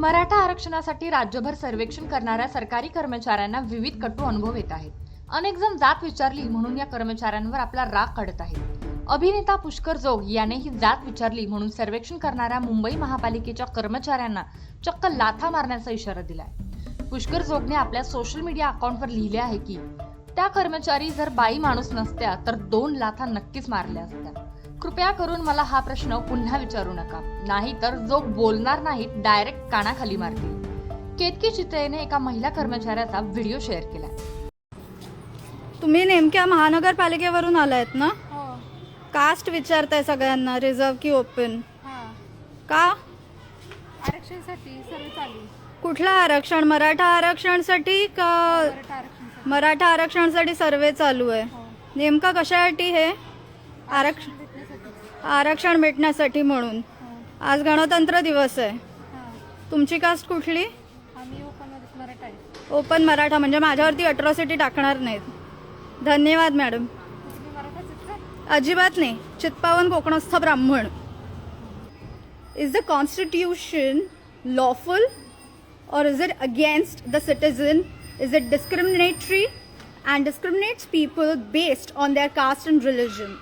मराठा आरक्षणासाठी राज्यभर सर्वेक्षण करणाऱ्या सरकारी कर्मचाऱ्यांना विविध कटू अनुभव येत आहेत. अनेक जण जात विचारली म्हणून या कर्मचाऱ्यांवर आपला राग काढत आहेत. अभिनेता पुष्कर जोग याने ही जात विचारली म्हणून सर्वेक्षण करणाऱ्या मुंबई महापालिकेच्या कर्मचाऱ्यांना चक्क लाथा मारण्याचा इशारा दिलाय. पुष्कर जोगने आपल्या सोशल मीडिया अकाउंटवर लिहिले आहे की त्या कर्मचारी जर बाई माणूस नसत्या तर दोन लाथा नक्कीच मारल्या असत्या. कृपया करून मला हा प्रश्न पुन्हा विचारू नका. नाही तर जो बोलणार नाही डायरेक्ट कानाखाली मारतील. केतकी चित्रेने एका महिला कर्मचाऱ्याचा व्हिडिओ शेअर केला. तुम्ही नेमक्या महानगरपालिकेवरून आलायत ना? हो. कास्ट विचारताय सगळ्यांना रिझर्व की ओपन हां. का? आरक्षणासाठी सर्व चालू. कुठलं आरक्षण? मराठा आरक्षणसाठी का मराठा आरक्षणासाठी. मराठा आरक्षणासाठी सर्वे चालू आहे? हो. नेमका कशासाठी हे? आरक्षण आरक्षण भेटण्यासाठी म्हणून. आज गणतंत्र दिवस आहे. तुमची कास्ट कुठली? ओपन मराठा आहे. ओपन मराठा म्हणजे माझ्यावरती अट्रॉसिटी टाकणार नाहीत. धन्यवाद मॅडम अजिबात नाही. चित्पावन कोकणस्थ ब्राह्मण. Is the constitution lawful or is it against the citizen? Is it discriminatory and discriminates people based on their caste and religion?